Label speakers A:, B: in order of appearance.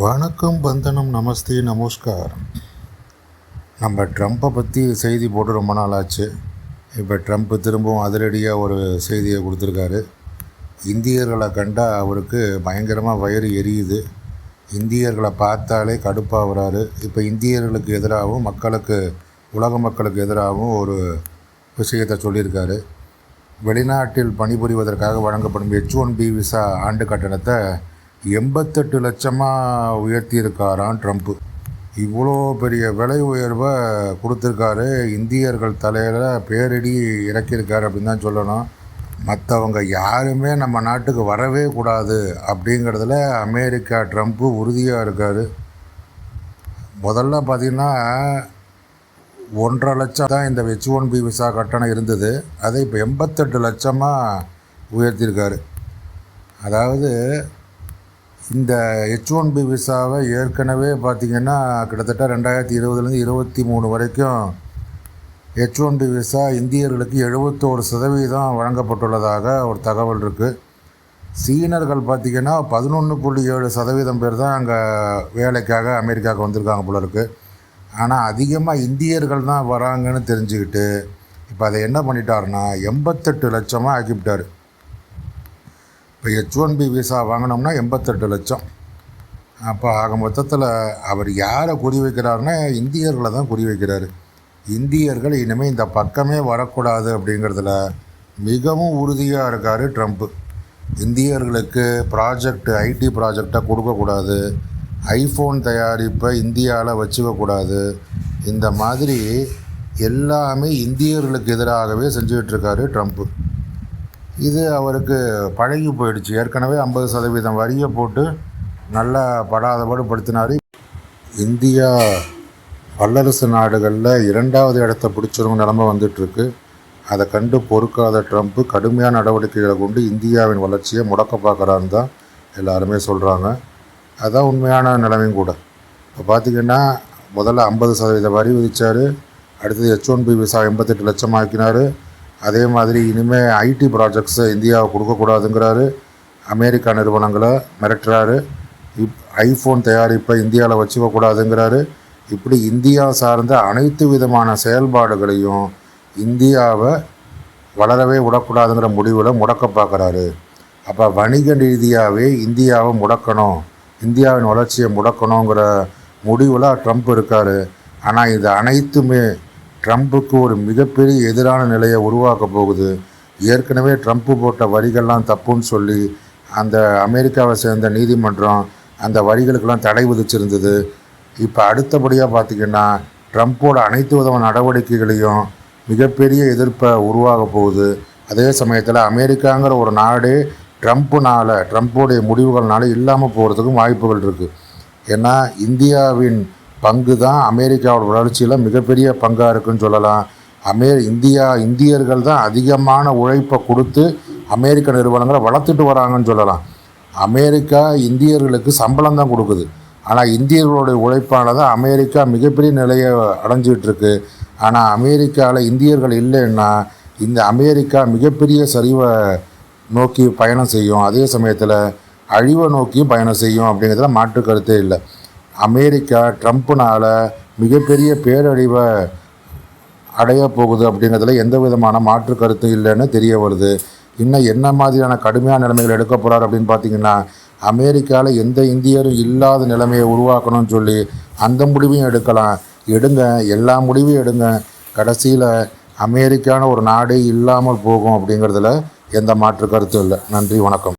A: வணக்கம் வந்தனம் நமஸ்தே நமஸ்கார் நம்ம ட்ரம்ப்பை பற்றி செய்தி போட்டு ரொம்ப நாள் ஆச்சு இப்போ ட்ரம்ப் திரும்பவும் அதிரடியாக ஒரு செய்தியை கொடுத்துருக்காரு. இந்தியர்களை கண்டால் அவருக்கு பயங்கரமாக வயிறு எரியுது. இந்தியர்களை பார்த்தாலே கடுப்பாகிறாரு. இப்போ இந்தியர்களுக்கு எதிராகவும் மக்களுக்கு உலக மக்களுக்கு எதிராகவும் ஒரு விஷயத்தை சொல்லியிருக்காரு. வெளிநாட்டில் பணிபுரிவதற்காக வழங்கப்படும் ஹெச் ஒன் பி விசா ஆண்டு கட்டணத்தை எண்பத்தெட்டு லட்சமாக உயர்த்தியிருக்காராம் ட்ரம்ப்பு இவ்வளோ பெரிய விலை உயர்வை கொடுத்துருக்காரு. இந்தியர்கள் தலையில் பேரிடி இறக்கியிருக்காரு அப்படின்னு தான் சொல்லணும். மற்றவங்க யாருமே நம்ம நாட்டுக்கு வரவே கூடாது அப்படிங்கிறதுல அமெரிக்கா ட்ரம்ப்பு உறுதியாக இருக்கார். முதல்ல பார்த்திங்கன்னா ஒன்றரை லட்சம் தான் இந்த ஹெச் ஒன் பி விசா கட்டணம் இருந்தது. அதை இப்போ எண்பத்தெட்டு லட்சமாக உயர்த்தியிருக்காரு. அதாவது இந்த ஹெச் ஒன் பி விசாவை ஏற்கனவே பார்த்திங்கன்னா கிட்டத்தட்ட ரெண்டாயிரத்தி இருபதுலேருந்து இருபத்தி மூணு வரைக்கும் ஹெச் ஒன் பி விசா இந்தியர்களுக்கு எழுபத்தோரு சதவீதம் வழங்கப்பட்டுள்ளதாக ஒரு தகவல் இருக்குது சீனர்கள் பார்த்திங்கன்னா பதினொன்று புள்ளி ஏழு சதவீதம் பேர் தான் அங்கே வேலைக்காக அமெரிக்காவுக்கு வந்திருக்காங்க போல இருக்குது ஆனால் அதிகமாக இந்தியர்கள் தான் வராங்கன்னு தெரிஞ்சுக்கிட்டு இப்போ அதை என்ன பண்ணிட்டாருன்னா எண்பத்தெட்டு லட்சமாக ஆக்கிவிட்டார். இப்போ ஹெச் ஒன் பி விசா வாங்கினோம்னா எண்பத்தெட்டு லட்சம். அப்போ ஆக மொத்தத்தில் அவர் யாரை குறி வைக்கிறாருன்னா இந்தியர்களை தான் குறி வைக்கிறாரு. இந்தியர்கள் இனிமேல் இந்த பக்கமே வரக்கூடாது அப்படிங்கிறதுல மிகவும் உறுதியாக இருக்கார் ட்ரம்ப்பு இந்தியர்களுக்கு ப்ராஜெக்ட் ஐடி ப்ராஜெக்டை கொடுக்கக்கூடாது. ஐஃபோன் தயாரிப்பை இந்தியாவில் வச்சுக்கக்கூடாது. இந்த மாதிரி எல்லாமே இந்தியர்களுக்கு எதிராகவே செஞ்சுக்கிட்டு ட்ரம்ப்பு இது அவருக்கு பழகி போயிடுச்சு. ஏற்கனவே ஐம்பது சதவீதம் வரியை போட்டு நல்லா படாதபாடு படுத்தினார். இந்தியா வல்லரசு நாடுகளில் இரண்டாவது இடத்த பிடிச்சிரும் நிலமை வந்துட்டுருக்கு. அதை கண்டு பொறுக்காத ட்ரம்ப்பு கடுமையான நடவடிக்கைகளை கொண்டு இந்தியாவின் வளர்ச்சியை முடக்க பார்க்குறான்னு தான் எல்லாருமே சொல்கிறாங்க அதுதான் உண்மையான நிலைமையும் கூட. இப்போ பார்த்திங்கன்னா முதல்ல ஐம்பது சதவீத வரி விதித்தார் அடுத்தது ஹெச் ஒன் பி விசா எண்பத்தெட்டு லட்சம் ஆக்கினார் அதே மாதிரி இனிமேல் ஐடி ப்ராஜெக்ட்ஸை இந்தியாவை கொடுக்கக்கூடாதுங்கிறாரு. அமெரிக்கா நிறுவனங்களை மிரட்டுறாரு. இப் ஐஃபோன் தயாரிப்பை இந்தியாவில் வச்சுக்கக்கூடாதுங்கிறாரு. இப்படி இந்தியா சார்ந்த அனைத்து விதமான செயல்பாடுகளையும் இந்தியாவை வளரவே விடக்கூடாதுங்கிற முடிவில் முடக்க பார்க்குறாரு. அப்போ வணிக ரீதியாகவே இந்தியாவை முடக்கணும் இந்தியாவின் வளர்ச்சியை முடக்கணுங்கிற முடிவில் ட்ரம்ப் இருக்கார். ஆனால் இது அனைத்துமே ட்ரம்ப்புக்கு ஒரு மிகப்பெரிய எதிரான நிலையை உருவாக்க போகுது. ஏற்கனவே ட்ரம்ப்பு போட்ட வரிகள்லாம் தப்புன்னு சொல்லி அந்த அமெரிக்காவை சேர்ந்த நீதிமன்றம் அந்த வரிகளுக்கெல்லாம் தடை விதிச்சிருந்தது. இப்போ அடுத்தபடியாக பார்த்திங்கன்னா ட்ரம்ப்போட அனைத்து விதமான நடவடிக்கைகளையும் மிகப்பெரிய எதிர்ப்பை உருவாக போகுது. அதே சமயத்தில் அமெரிக்காங்கிற ஒரு நாடு ட்ரம்ப்புனால் ட்ரம்ப்போடைய முடிவுகள்னால இல்லாமல் போகிறதுக்கும் வாய்ப்புகள் இருக்குது ஏன்னா இந்தியாவின் பங்கு தான் அமெரிக்காவோட வளர்ச்சியில் மிகப்பெரிய பங்காக இருக்குன்னு சொல்லலாம். அமே இந்தியா இந்தியர்கள் தான் அதிகமான உழைப்பை கொடுத்து அமெரிக்க நிறுவனங்களை வளர்த்துட்டு வராங்கன்னு சொல்லலாம். அமெரிக்கா இந்தியர்களுக்கு சம்பளம் தான் கொடுக்குது. ஆனால் இந்தியர்களுடைய உழைப்பால் தான் அமெரிக்கா மிகப்பெரிய நிலையை அடைஞ்சிக்கிட்டு இருக்கு ஆனால் அமெரிக்காவில் இந்தியர்கள் இல்லைன்னா இந்த அமெரிக்கா மிகப்பெரிய சரிவை நோக்கி பயணம் செய்யும். அதே சமயத்தில் அழிவை நோக்கியும் பயணம் செய்யும் அப்படிங்கிறதுல மாற்று கருத்தே இல்லை. அமெரிக்கா ட்ரம்ப்புனால் மிகப்பெரிய பேரழிவை அடைய போகுது அப்படிங்கிறதுல எந்த விதமான மாற்று கருத்து இல்லைன்னு தெரிய வருது. இன்னும் என்ன மாதிரியான கடுமையான நிலைமைகள் எடுக்க போகிறார் அப்படின்னு பார்த்தீங்கன்னா அமெரிக்காவில் எந்த இந்தியரும் இல்லாத நிலைமையை உருவாக்கணும்னு சொல்லி அந்த முடிவையும் எடுக்கலாம். எடுங்க எல்லா முடிவையும் எடுங்க. கடைசியில் அமெரிக்கான ஒரு நாடே இல்லாமல் போகும் அப்படிங்கிறதுல எந்த மாற்று கருத்தும் இல்லை. நன்றி வணக்கம்.